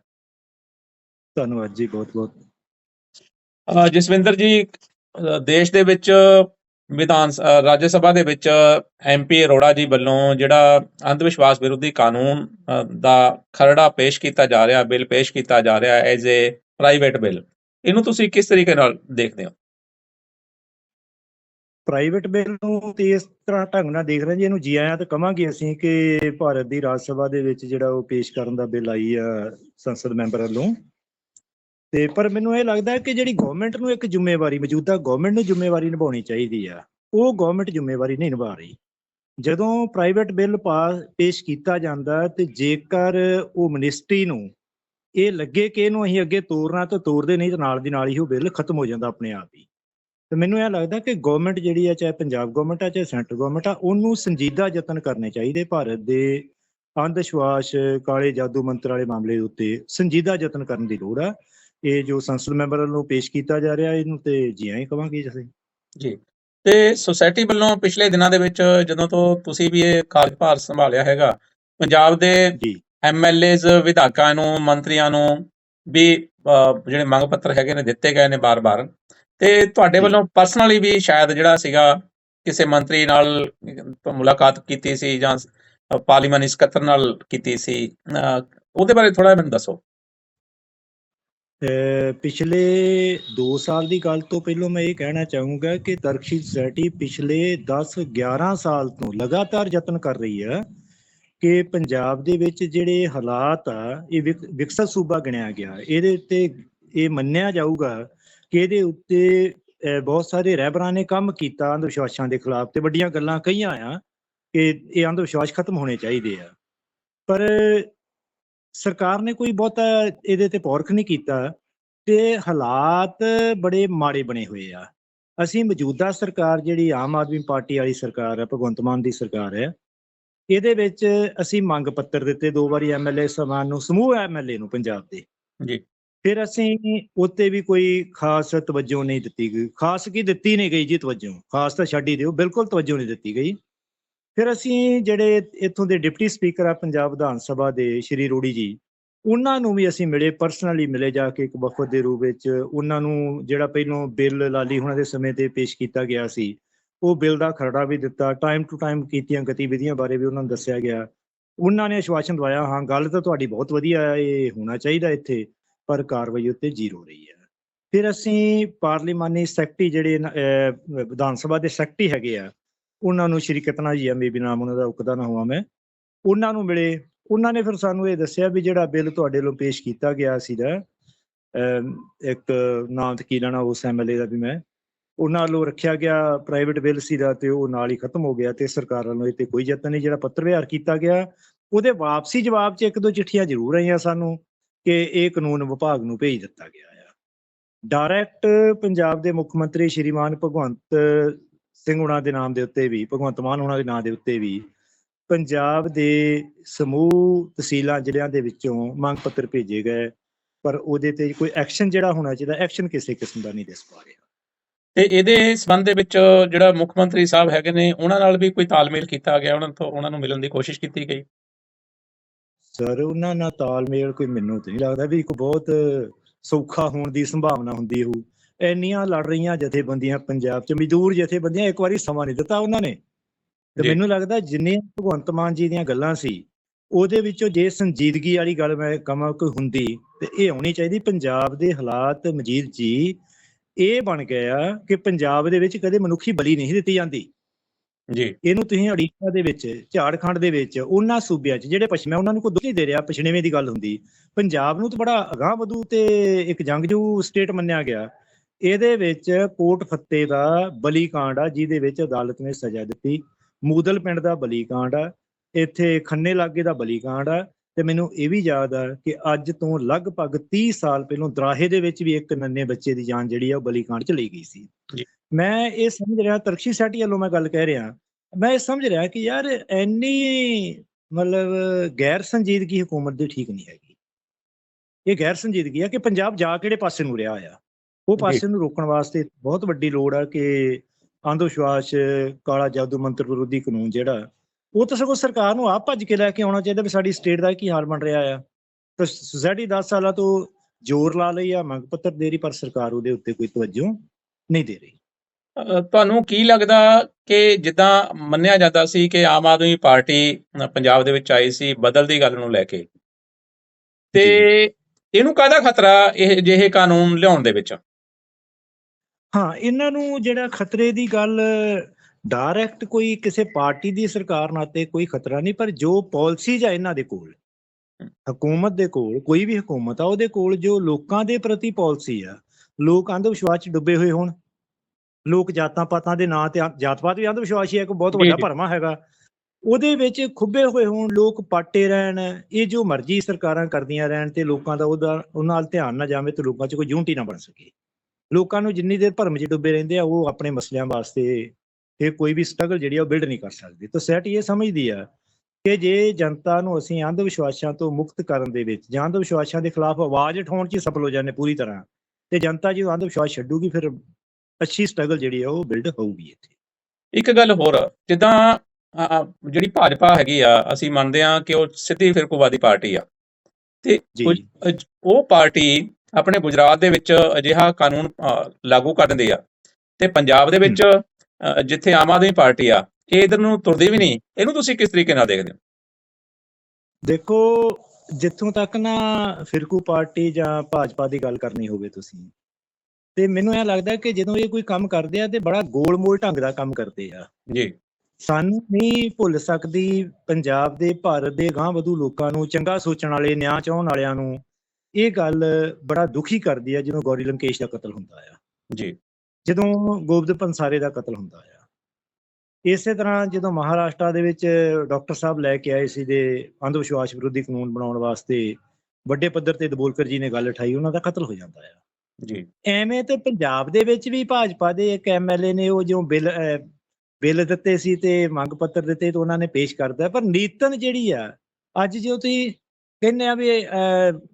ਧੰਨਵਾਦ ਜੀ ਬਹੁਤ ਬਹੁਤ ਅ, ਜਸਵਿੰਦਰ ਜੀ ਦੇਸ਼ ਦੇ ਵਿੱਚ ਵਿਧਾਨ ਰਾਜ ਸਭਾ ਦੇ ਵਿੱਚ ਐਮਪੀ ਅਰੋੜਾ ਜੀ ਵੱਲੋਂ ਜਿਹੜਾ ਅੰਧ ਵਿਸ਼ਵਾਸ ਵਿਰੋਧੀ ਕਾਨੂੰਨ ਦਾ ਖਰੜਾ ਪੇਸ਼ ਕੀਤਾ ਜਾ ਰਿਹਾ, ਬਿੱਲ ਪੇਸ਼ ਕੀਤਾ ਜਾ ਰਿਹਾ ਐਜ਼ ਏ ਪ੍ਰਾਈਵੇਟ ਬਿੱਲ। ਇਹਨੂੰ ਤੁਸੀਂ ਕਿਸ ਤਰੀਕੇ ਨਾਲ ਦੇਖਦੇ ਹੋ? ਪ੍ਰਾਈਵੇਟ ਬਿੱਲ ਨੂੰ ਤੇ ਇਸ ਤਰ੍ਹਾਂ ਢੰਗ ਨਾਲ ਦੇਖ ਰਹੇ ਜੀ, ਇਹਨੂੰ ਜੀ ਆਇਆਂ ਤਾਂ ਕਵਾਂਗੇ ਅਸੀਂ ਕਿ ਭਾਰਤ ਦੀ ਰਾਜ ਸਭਾ ਦੇ ਵਿੱਚ ਜਿਹੜਾ ਉਹ ਪੇਸ਼ ਕਰਨ ਦਾ ਬਿੱਲ ਆਈ ਆ ਸੰਸਦ ਮੈਂਬਰ ਵੱਲੋਂ। ਤੇ ਪਰ ਮੈਨੂੰ ਇਹ ਲੱਗਦਾ ਕਿ ਜਿਹੜੀ ਗਵਰਨਮੈਂਟ ਨੂੰ ਇੱਕ ਜ਼ਿੰਮੇਵਾਰੀ ਮੌਜੂਦਾ ਗਵਰਨਮੈਂਟ ਨੂੰ ਜ਼ਿੰਮੇਵਾਰੀ ਨਿਭਾਉਣੀ ਚਾਹੀਦੀ ਆ। ਉਹ ਗਵਰਨਮੈਂਟ ਜ਼ਿੰਮੇਵਾਰੀ ਨਹੀਂ ਨਿਭਾ ਰਹੀ। ਜਦੋਂ ਪ੍ਰਾਈਵੇਟ ਬਿੱਲ ਪਾਸ ਪੇਸ਼ ਕੀਤਾ ਜਾਂਦਾ ਤੇ ਜੇਕਰ ਉਹ ਮਿਨਿਸਟਰੀ ਨੂੰ ਇਹ ਲੱਗੇ ਕਿ ਇਹਨੂੰ ਅਸੀਂ ਅੱਗੇ ਤੋਰਨਾ ਤਾਂ ਤੋਰਦੇ ਨਹੀਂ ਤਾਂ ਨਾਲ ਦੀ ਨਾਲ ਹੀ ਉਹ ਬਿੱਲ ਖਤਮ ਹੋ ਜਾਂਦਾ ਆਪਣੇ ਆਪ ਹੀ। ਤੇ ਮੈਨੂੰ ਇਹ ਲੱਗਦਾ ਕਿ ਗਵਰਨਮੈਂਟ ਜਿਹੜੀ ਆ, ਚਾਹੇ ਪੰਜਾਬ ਗਵਰਨਮੈਂਟ ਆ, ਚਾਹੇ ਸੈਂਟਰ ਗਵਰਨਮੈਂਟ ਆ, ਉਹਨੂੰ ਸੰਜੀਦਾ ਯਤਨ ਕਰਨੇ ਚਾਹੀਦੇ ਭਾਰਤ ਦੇ ਅੰਧ ਵਿਸ਼ਵਾਸ ਕਾਲੇ ਜਾਦੂ ਮੰਤਰ ਵਾਲੇ ਮਾਮਲੇ ਦੇ ਉੱਤੇ ਸੰਜੀਦਾ ਯਤਨ ਕਰਨ ਦੀ ਲੋੜ ਆ। ਇਹ ਜੋ ਸੰਸਦ ਮੈਂਬਰ ਵੱਲੋਂ ਪੇਸ਼ ਕੀਤਾ ਜਾ ਰਿਹਾ ਇਹਨੂੰ ਤੇ ਜੀ ਹੀ ਕਵਾਂਗੇ ਅਸੀਂ। ਜੀ। ਤੇ ਸੁਸਾਇਟੀ ਵੱਲੋਂ ਪਿਛਲੇ ਦਿਨਾਂ ਦੇ ਵਿੱਚ ਜਦੋਂ ਤੋਂ ਤੁਸੀਂ ਵੀ ਇਹ ਕਾਰਜਭਾਰ ਸੰਭਾਲਿਆ ਹੈਗਾ ਪੰਜਾਬ ਦੇ ਜੀ। ਐਮਐਲਏਜ਼ ਵਿਧਾਇਕਾਂ ਨੂੰ ਮੰਤਰੀਆਂ ਨੂੰ ਵੀ ਜਿਹੜੇ ਮੰਗ ਪੱਤਰ ਹੈਗੇ ਨੇ ਦਿੱਤੇ ਗਏ ਨੇ ਬਾਰ-ਬਾਰ। ਤੇ ਤੁਹਾਡੇ ਜੀ। ਵੱਲੋਂ ਪਰਸਨਲੀ ਵੀ ਸ਼ਾਇਦ ਜਿਹੜਾ ਸੀਗਾ ਕਿਸੇ ਮੰਤਰੀ ਨਾਲ ਮੁਲਾਕਾਤ ਕੀਤੀ ਸੀ ਜਾਂ ਪਾਰਲੀਮਾਨੀ ਸਕੱਤਰ ਨਾਲ ਕੀਤੀ ਸੀ ਉਹਦੇ ਬਾਰੇ ਥੋੜਾ ਮੈਨੂੰ ਦੱਸੋ। ਪਿਛਲੇ 2 ਸਾਲ ਦੀ ਗੱਲ ਤੋਂ ਪਹਿਲਾਂ ਮੈਂ ਇਹ ਕਹਿਣਾ ਚਾਹੂੰਗਾ ਕਿ ਤਰਕਸ਼ੀਲ ਸੁਸਾਇਟੀ ਪਿਛਲੇ 10 11 ਸਾਲ ਤੋਂ ਲਗਾਤਾਰ ਯਤਨ ਕਰ ਰਹੀ ਹੈ ਕਿ ਪੰਜਾਬ ਦੇ ਵਿੱਚ ਜਿਹੜੇ ਹਾਲਾਤ ਆ, ਇਹ ਵਿਕ- ਵਿਕਸਤ ਸੂਬਾ ਗਿਣਿਆ ਗਿਆ। ਇਹਦੇ ਉੱਤੇ ਇਹ ਮੰਨਿਆ ਜਾਊਗਾ ਕਿ ਇਹਦੇ ਉੱਤੇ ਬਹੁਤ ਸਾਰੇ ਰਹਿਬਰਾਂ ਨੇ ਕੰਮ ਕੀਤਾ ਅੰਧ ਵਿਸ਼ਵਾਸਾਂ ਦੇ ਖਿਲਾਫ ਤੇ ਵੱਡੀਆਂ ਗੱਲਾਂ ਕਹੀਆਂ ਆ ਕਿ ਇਹ ਅੰਧ ਵਿਸ਼ਵਾਸ ਖਤਮ ਹੋਣੇ ਚਾਹੀਦੇ ਆ। ਪਰ ਸਰਕਾਰ ਨੇ ਕੋਈ ਬਹੁਤਾ ਇਹਦੇ ਤੇ ਪੌਰਖ ਨਹੀਂ ਕੀਤਾ ਤੇ ਹਾਲਾਤ ਬੜੇ ਮਾੜੇ ਬਣੇ ਹੋਏ ਆ। ਅਸੀਂ ਮੌਜੂਦਾ ਸਰਕਾਰ ਜਿਹੜੀ ਆਮ ਆਦਮੀ ਪਾਰਟੀ ਵਾਲੀ ਸਰਕਾਰ ਹੈ ਭਗਵੰਤ ਮਾਨ ਦੀ ਸਰਕਾਰ ਹੈ ਇਹਦੇ ਵਿੱਚ ਅਸੀਂ ਮੰਗ ਪੱਤਰ ਦਿੱਤੇ ਦੋ ਵਾਰੀ ਐਮਐਲਏ ਸਮਾਨ ਨੂੰ ਸਮੂਹ ਐਮਐਲਏ ਨੂੰ ਪੰਜਾਬ ਦੇ। ਜੀ। ਫਿਰ ਅਸੀਂ ਉੱਤੇ ਵੀ ਕੋਈ ਖਾਸ ਤਵੱਜੋ ਨਹੀਂ ਦਿੱਤੀ ਗਈ। ਖਾਸ ਕੀ ਦਿੱਤੀ ਨਹੀਂ ਗਈ ਜੀ ਤਵੱਜੋ? ਖਾਸ ਤਾਂ ਛੱਡ ਹੀ ਦਿਓ ਬਿਲਕੁਲ ਤਵੱਜੋ ਨਹੀਂ ਦਿੱਤੀ ਗਈ। ਫਿਰ ਅਸੀਂ ਜਿਹੜੇ ਇੱਥੋਂ ਦੇ ਡਿਪਟੀ ਸਪੀਕਰ ਆ ਪੰਜਾਬ ਵਿਧਾਨ ਸਭਾ ਦੇ ਸ਼੍ਰੀ ਰੋੜੀ ਜੀ, ਉਹਨਾਂ ਨੂੰ ਵੀ ਅਸੀਂ ਮਿਲੇ ਪਰਸਨਲੀ ਮਿਲੇ ਜਾ ਕੇ ਇੱਕ ਵਫਦ ਦੇ ਰੂਪ ਵਿੱਚ। ਉਹਨਾਂ ਨੂੰ ਜਿਹੜਾ ਪਹਿਲੋਂ ਬਿੱਲ ਲਾਲੀ ਹੁਣਾਂ ਦੇ ਸਮੇਂ ਤੇ ਪੇਸ਼ ਕੀਤਾ ਗਿਆ ਸੀ, ਉਹ ਬਿੱਲ ਦਾ ਖਰੜਾ ਵੀ ਦਿੱਤਾ। ਟਾਈਮ ਟੂ ਟਾਈਮ ਕੀਤੀਆਂ ਗਤੀਵਿਧੀਆਂ ਬਾਰੇ ਵੀ ਉਹਨਾਂ ਨੂੰ ਦੱਸਿਆ ਗਿਆ। ਉਹਨਾਂ ਨੇ ਆਸ਼ਵਾਸਨ ਦਵਾਇਆ, ਹਾਂ, ਗੱਲ ਤਾਂ ਤੁਹਾਡੀ ਬਹੁਤ ਵਧੀਆ ਹੈ ਇਹ ਹੋਣਾ ਚਾਹੀਦਾ ਇੱਥੇ, ਪਰ ਕਾਰਵਾਈ ਉੱਤੇ ਜ਼ੀਰੋ ਰਹੀ ਹੈ। ਫਿਰ ਅਸੀਂ ਪਾਰਲੀਮਾਨੀ ਸੈਕਟਰੀ ਜਿਹੜੇ ਵਿਧਾਨ ਸਭਾ ਦੇ ਸੈਕਟਰੀ ਹੈਗੇ ਆ ਉਹਨਾਂ ਨੂੰ ਸ਼੍ਰੀ ਕਤਨਾ ਜੀ ਆ ਮੇਬੀ ਨਾਮ ਉਹਨਾਂ ਦਾ ਉਕਦਾ ਨਾ ਹੋਵਾ ਮੈਂ। ਉਹਨਾਂ ਨੂੰ ਮਿਲੇ। ਉਹਨਾਂ ਨੇ ਫਿਰ ਸਾਨੂੰ ਇਹ ਦੱਸਿਆ ਵੀ ਜਿਹੜਾ ਬਿੱਲ ਤੁਹਾਡੇ ਵੱਲੋਂ ਪੇਸ਼ ਕੀਤਾ ਗਿਆ ਸੀਗਾ, ਅਮ, ਇੱਕ ਨਾਮ ਤੇ ਕੀ ਲੈਣਾ ਉਸ ਐਮਐਲਏ ਦਾ ਵੀ ਮੈਂ, ਉਹਨਾਂ ਵੱਲੋਂ ਰੱਖਿਆ ਗਿਆ ਪ੍ਰਾਈਵੇਟ ਬਿੱਲ ਸੀਗਾ ਤੇ ਉਹ ਨਾਲ ਹੀ ਖਤਮ ਹੋ ਗਿਆ ਤੇ ਸਰਕਾਰ ਵੱਲੋਂ ਇਹ ਤੇ ਕੋਈ ਯਤਨ ਨਹੀਂ, ਜਿਹੜਾ ਪੱਤਰ ਵਿਹਾਰ ਕੀਤਾ ਗਿਆ। ਉਹਦੇ ਵਾਪਸੀ ਜਵਾਬ 'ਚ ਇੱਕ ਦੋ ਚਿੱਠੀਆਂ ਜ਼ਰੂਰ ਆਈਆਂ ਸਾਨੂੰ ਕਿ ਇਹ ਕਾਨੂੰਨ ਵਿਭਾਗ ਨੂੰ ਭੇਜ ਦਿੱਤਾ ਗਿਆ ਆ। ਡਾਇਰੈਕਟ ਪੰਜਾਬ ਦੇ ਮੁੱਖ ਮੰਤਰੀ ਸ਼੍ਰੀਮਾਨ ਭਗਵੰਤ ਸਿੰਘ ਹੁਣਾਂ ਦੇ ਨਾਮ ਦੇ ਉੱਤੇ ਵੀ ਭਗਵੰਤ ਮਾਨ ਹੁਣਾਂ ਦੇ ਨਾਮ ਦੇ ਉੱਤੇ ਵੀ ਪੰਜਾਬ ਦੇ ਸਮੂਹ ਤਹਿਸੀਲਾਂ ਜ਼ਿਲ੍ਹਿਆਂ ਦੇ ਵਿੱਚੋਂ ਮੰਗ ਪੱਤਰ ਭੇਜੇ ਗਏ ਪਰ ਉਹਦੇ ਤੇ ਕੋਈ ਐਕਸ਼ਨ ਜਿਹੜਾ ਹੋਣਾ ਚਾਹੀਦਾ ਐਕਸ਼ਨ ਕਿਸੇ ਕਿਸਮ ਦਾ ਨਹੀਂ ਦਿਸ ਪਾ ਰਿਹਾ। ਤੇ ਇਹਦੇ ਸੰਬੰਧ ਦੇ ਵਿੱਚ ਜਿਹੜਾ ਮੁੱਖ ਮੰਤਰੀ ਸਾਹਿਬ ਹੈਗੇ ਨੇ ਉਹਨਾਂ ਨਾਲ ਵੀ ਕੋਈ ਤਾਲਮੇਲ ਕੀਤਾ ਗਿਆ ਉਹਨਾਂ ਤੋਂ ਉਹਨਾਂ ਨੂੰ ਮਿਲਣ ਦੀ ਕੋਸ਼ਿਸ਼ ਕੀਤੀ ਗਈ? ਸਰ ਉਹਨਾਂ ਨਾਲ ਤਾਲਮੇਲ ਕੋਈ ਮੈਨੂੰ ਤਾਂ ਨਹੀਂ ਲੱਗਦਾ ਵੀ ਇੱਕ ਬਹੁਤ ਸੌਖਾ ਹੋਣ ਦੀ ਸੰਭਾਵਨਾ ਹੁੰਦੀ ਹੋਊ। ਇੰਨੀਆਂ ਲੜ ਰਹੀਆਂ ਜਥੇਬੰਦੀਆਂ ਪੰਜਾਬ 'ਚ ਮਜ਼ਦੂਰ ਜਥੇਬੰਦੀਆਂ ਇੱਕ ਵਾਰੀ ਸਮਾਂ ਨਹੀਂ ਦਿੱਤਾ ਉਹਨਾਂ ਨੇ। ਤੇ। ਮੈਨੂੰ ਲੱਗਦਾ ਜਿੰਨੀਆਂ ਭਗਵੰਤ ਮਾਨ ਜੀ ਦੀਆਂ ਗੱਲਾਂ ਸੀ ਉਹਦੇ ਵਿੱਚੋਂ ਜੇ ਸੰਜੀਦਗੀ ਵਾਲੀ ਗੱਲ ਮੈਂ ਕਹਾਂ ਕੋਈ ਹੁੰਦੀ ਤੇ ਇਹ ਹੋਣੀ ਚਾਹੀਦੀ ਪੰਜਾਬ ਦੇ ਹਾਲਾਤ ਮਜੀਦ ਜੀ ਇਹ ਬਣ ਗਿਆ ਕਿ ਪੰਜਾਬ ਦੇ ਵਿੱਚ ਕਦੇ ਮਨੁੱਖੀ ਬਲੀ ਨਹੀਂ ਦਿੱਤੀ ਜਾਂਦੀ। ਜੀ। ਇਹਨੂੰ ਤੁਸੀਂ ਅੜੀਸਾ ਦੇ ਵਿੱਚ ਝਾੜਖੰਡ ਦੇ ਵਿੱਚ ਉਹਨਾਂ ਸੂਬਿਆਂ 'ਚ ਜਿਹੜੇ ਪਛਮੇ ਉਹਨਾਂ ਨੂੰ ਕੋਈ ਦੁੱਖ ਨਹੀਂ ਦੇ ਰਿਹਾ ਪਛੜੇਵੇਂ ਦੀ ਗੱਲ ਹੁੰਦੀ। ਪੰਜਾਬ ਨੂੰ ਤਾਂ ਬੜਾ ਅਗਾਂਹ ਵਧੂ ਤੇ ਇੱਕ ਜੰਗਜੂ ਸਟੇਟ ਮੰਨਿਆ ਗਿਆ। ਇਹਦੇ ਵਿੱਚ ਕੋਟ ਫੱਤੇ ਦਾ ਬਲੀ ਕਾਂਡ ਆ ਜਿਹਦੇ ਵਿੱਚ ਅਦਾਲਤ ਨੇ ਸਜ਼ਾ ਦਿੱਤੀ। ਮੂਦਲ ਪਿੰਡ ਦਾ ਬਲੀ ਕਾਂਡ ਆ ਇੱਥੇ ਖੰਨੇ ਲਾਗੇ ਦਾ ਬਲੀ ਕਾਂਡ ਆ। ਤੇ ਮੈਨੂੰ ਇਹ ਵੀ ਯਾਦ ਆ ਕਿ ਅੱਜ ਤੋਂ ਲਗਭਗ 30 ਸਾਲ ਪਹਿਲਾਂ ਦਰਾਹੇ ਦੇ ਵਿੱਚ ਵੀ ਇੱਕ ਨੰਨੇ ਬੱਚੇ ਦੀ ਜਾਨ ਜਿਹੜੀ ਆ ਉਹ ਬਲੀ ਕਾਂਡ ਚ ਲਈ ਗਈ ਸੀ। ਮੈਂ ਇਹ ਸਮਝ ਰਿਹਾ ਤਰਕਸ਼ੀ ਸਾਟੀ ਵੱਲੋਂ ਮੈਂ ਗੱਲ ਕਹਿ ਰਿਹਾ ਮੈਂ ਇਹ ਸਮਝ ਰਿਹਾ ਕਿ ਯਾਰ ਇੰਨੀ ਮਤਲਬ ਗੈਰ ਸੰਜੀਦਗੀ ਹਕੂਮਤ ਦੀ ਠੀਕ ਨਹੀਂ ਹੈਗੀ। ਇਹ ਗੈਰ ਸੰਜੀਦਗੀ ਆ ਕਿ ਪੰਜਾਬ ਜਾ ਕਿਹੜੇ ਪਾਸੇ ਨੂੰ ਰਿਹਾ ਆ ਉਹ ਪਾਸੇ ਨੂੰ ਰੋਕਣ ਵਾਸਤੇ ਬਹੁਤ ਵੱਡੀ ਲੋੜ ਆ ਕਿ ਅੰਧ ਵਿਸ਼ਵਾਸ ਕਾਲਾ ਜਾਦੂ ਮੰਤਰ ਵਿਰੋਧੀ ਕਾਨੂੰਨ ਜਿਹੜਾ ਉਹ ਤਾਂ ਸਗੋਂ ਸਰਕਾਰ ਨੂੰ ਆਪ ਭੱਜ ਕੇ ਲੈ ਕੇ ਆਉਣਾ ਚਾਹੀਦਾ ਵੀ ਸਾਡੀ ਸਟੇਟ ਦਾ ਕੀ ਹਾਲ ਬਣ ਰਿਹਾ ਆ। ਤਾਂ ਸੁਸਾਇਟੀ 10 ਸਾਲਾਂ ਤੋਂ ਜ਼ੋਰ ਲਾ ਲਈ ਆ ਮੰਗ ਪੱਤਰ ਦੇ ਰਹੀ ਪਰ ਸਰਕਾਰ ਉਹਦੇ ਉੱਤੇ ਕੋਈ ਤਵੱਜੋ ਨਹੀਂ ਦੇ ਰਹੀ। ਤੁਹਾਨੂੰ ਕੀ ਲੱਗਦਾ ਕਿ ਜਿੱਦਾਂ ਮੰਨਿਆ ਜਾਂਦਾ ਸੀ ਕਿ ਆਮ ਆਦਮੀ ਪਾਰਟੀ ਪੰਜਾਬ ਦੇ ਵਿੱਚ ਆਈ ਸੀ ਬਦਲ ਦੀ ਗੱਲ ਨੂੰ ਲੈ ਕੇ? ਤੇ ਇਹਨੂੰ ਕਾਹਦਾ ਖਤਰਾ ਇਹ ਜਿਹੇ ਕਾਨੂੰਨ ਲਿਆਉਣ ਦੇ ਵਿੱਚ? ਹਾਂ ਇਹਨਾਂ ਨੂੰ ਜਿਹੜਾ ਖਤਰੇ ਦੀ ਗੱਲ ਡਾਇਰੈਕਟ ਕੋਈ ਕਿਸੇ ਪਾਰਟੀ ਦੀ ਸਰਕਾਰ ਨਾਤੇ ਕੋਈ ਖਤਰਾ ਨਹੀਂ ਪਰ ਜੋ ਪਾਲਿਸੀਜ਼ ਆ ਇਹਨਾਂ ਦੇ ਕੋਲ ਹਕੂਮਤ ਦੇ ਕੋਲ ਕੋਈ ਵੀ ਹਕੂਮਤ ਆ ਉਹਦੇ ਕੋਲ ਜੋ ਲੋਕਾਂ ਦੇ ਪ੍ਰਤੀ ਪਾਲਿਸੀ ਆ ਲੋਕ ਅੰਧ ਵਿਸ਼ਵਾਸ ਚ ਡੁੱਬੇ ਹੋਏ ਹੋਣ ਲੋਕ ਜਾਤਾਂ ਪਾਤਾਂ ਦੇ ਨਾਂ ਤੇ ਅੰਧ- ਜਾਤ ਪਾਤ ਵੀ ਅੰਧ ਵਿਸ਼ਵਾਸ ਹੀ ਹੈ ਇੱਕ ਬਹੁਤ ਜੀ, ਵੱਡਾ ਜੀ। ਭਰਮਾ ਹੈਗਾ ਉਹਦੇ ਵਿੱਚ ਖੁੱਬੇ ਹੋਏ ਹੋਣ ਲੋਕ ਪਾਟੇ ਰਹਿਣ ਇਹ ਜੋ ਮਰਜ਼ੀ ਸਰਕਾਰਾਂ ਕਰਦੀਆਂ ਰਹਿਣ ਤੇ ਲੋਕਾਂ ਦਾ ਉਹਦਾ ਉਹਨਾਂ ਨਾਲ ਧਿਆਨ ਨਾ ਜਾਵੇ ਤੇ ਲੋਕਾਂ 'ਚ ਕੋਈ ਯੂਨਿਟੀ ਨਾ ਬਣ ਸਕੇ ਲੋਕਾਂ ਨੂੰ ਜਿੰਨੀ ਦੇਰ ਭਰਮ 'ਚ ਡੁੱਬੇ ਰਹਿੰਦੇ ਆ ਉਹ ਆਪਣੇ ਮਸਲਿਆਂ ਵਾਸਤੇ ਇਹ ਕੋਈ ਵੀ ਸਟਰਗਲ ਜਿਹੜੀ ਆ ਉਹ ਬਿਲਡ ਨਹੀਂ ਕਰ ਸਕਦੀ। ਤਾਂ ਸੈਟੀ ਇਹ ਸਮਝਦੀ ਆ ਕਿ ਜੇ ਜਨਤਾ ਨੂੰ ਅਸੀਂ ਅੰਧ ਵਿਸ਼ਵਾਸਾਂ ਤੋਂ ਮੁਕਤ ਕਰਨ ਦੇ ਵਿੱਚ ਜਾਂ ਅੰਧ ਵਿਸ਼ਵਾਸਾਂ ਦੇ ਖਿਲਾਫ ਆਵਾਜ਼ ਉਠਾਉਣ 'ਚ ਸਫਲ ਹੋ ਜਾਂਦੇ ਪੂਰੀ ਤਰ੍ਹਾਂ ਤੇ ਜਨਤਾ ਜਦੋਂ ਅੰਧ ਵਿਸ਼ਵਾਸ ਛੱਡੂਗੀ ਫਿਰ ਅੱਛੀ ਸਟਰਗਲ ਜਿਹੜੀ ਆ ਉਹ ਬਿਲਡ ਹੋਊਗੀ ਇੱਥੇ। ਇੱਕ ਗੱਲ ਹੋਰ ਜਿੱਦਾਂ ਜਿਹੜੀ ਭਾਜਪਾ ਹੈਗੀ ਆ ਅਸੀਂ ਮੰਨਦੇ ਆ ਕਿ ਉਹ ਸਿੱਧੀ ਫਿਰਕੂਵਾਦੀ ਪਾਰਟੀ ਆ। ਤੇ ਜੀ। ਉਹ ਪਾਰਟੀ ਆਪਣੇ ਗੁਜਰਾਤ ਦੇ ਵਿੱਚ ਅਜਿਹਾ ਕਾਨੂੰਨ ਲਾਗੂ ਕਰ ਦਿੰਦੀ ਆ। ਤੇ ਪੰਜਾਬ ਦੇ ਵਿੱਚ ਜਿੱਥੇ ਆਮ ਆਦਮੀ ਪਾਰਟੀ ਆ ਇਹ ਇਧਰ ਨੂੰ ਤੁਰਦੀ ਵੀ ਨਹੀਂ। ਇਹਨੂੰ ਤੁਸੀਂ ਕਿਸ ਤਰੀਕੇ ਨਾਲ ਦੇਖਦੇ ਹੋ? ਦੇਖੋ ਜਿੱਥੋਂ ਤੱਕ ਨਾ ਫਿਰਕੂ ਪਾਰਟੀ ਜਾਂ ਭਾਜਪਾ ਦੀ ਗੱਲ ਕਰਨੀ ਹੋਵੇ ਤੁਸੀਂ ਤੇ ਮੈਨੂੰ ਇਹ ਲੱਗਦਾ ਕਿ ਜਦੋਂ ਇਹ ਕੋਈ ਕੰਮ ਕਰਦੇ ਆ ਤੇ ਬੜਾ ਗੋਲ-ਮੋਲ ਢੰਗ ਦਾ ਕੰਮ ਕਰਦੇ ਆ। ਜੀ। ਸਾਨੂੰ ਨਹੀਂ ਭੁੱਲ ਸਕਦੀ ਪੰਜਾਬ ਦੇ ਭਾਰਤ ਦੇ ਗਾਂਹ ਵਧੂ ਲੋਕਾਂ ਨੂੰ ਚੰਗਾ ਸੋਚਣ ਵਾਲੇ ਨਿਆਂ ਚਾਹਣ ਵਾਲਿਆਂ ਨੂੰ ਇਹ ਗੱਲ ਬੜਾ ਦੁਖੀ ਕਰਦੀ ਆ ਜਦੋਂ ਗੌਰੀ ਲੰਕੇਸ਼ ਦਾ ਕਤਲ ਹੁੰਦਾ ਆ। ਜੀ। ਜਦੋਂ ਗੋਬਿੰਦ ਪੰਸਾਰੇ ਦਾ ਕਤਲ ਹੁੰਦਾ ਆ। ਇਸੇ ਤਰ੍ਹਾਂ ਜਦੋਂ ਮਹਾਰਾਸ਼ਟਰ ਦੇ ਵਿੱਚ ਡਾਕਟਰ ਸਾਹਿਬ ਲੈ ਕੇ ਆਏ ਸੀ ਦੇ ਅੰਧ ਵਿਸ਼ਵਾਸ ਵਿਰੋਧੀ ਕਾਨੂੰਨ ਬਣਾਉਣ ਵਾਸਤੇ ਵੱਡੇ ਪੱਧਰ ਤੇ ਦਬੋਲਕਰ ਜੀ ਨੇ ਗੱਲ ਉਠਾਈ ਉਹਨਾਂ ਦਾ ਕਤਲ ਹੋ ਜਾਂਦਾ ਆ। ਜੀ। ਐਵੇਂ ਤੇ ਪੰਜਾਬ ਦੇ ਵਿੱਚ ਵੀ ਭਾਜਪਾ ਦੇ ਇੱਕ ਐਮਐਲਏ ਨੇ ਉਹ ਜੋ ਬਿੱਲ ਬਿੱਲ ਦਿੱਤੇ ਸੀ ਤੇ ਮੰਗ ਪੱਤਰ ਦਿੱਤੇ ਤੇ ਉਹਨਾਂ ਨੇ ਪੇਸ਼ ਕਰਦਾ ਪਰ ਨੀਤਨ ਜਿਹੜੀ ਆ ਅੱਜ ਜੋ ਤੁਸੀਂ ਕਹਿੰਦੇ ਆ ਵੀ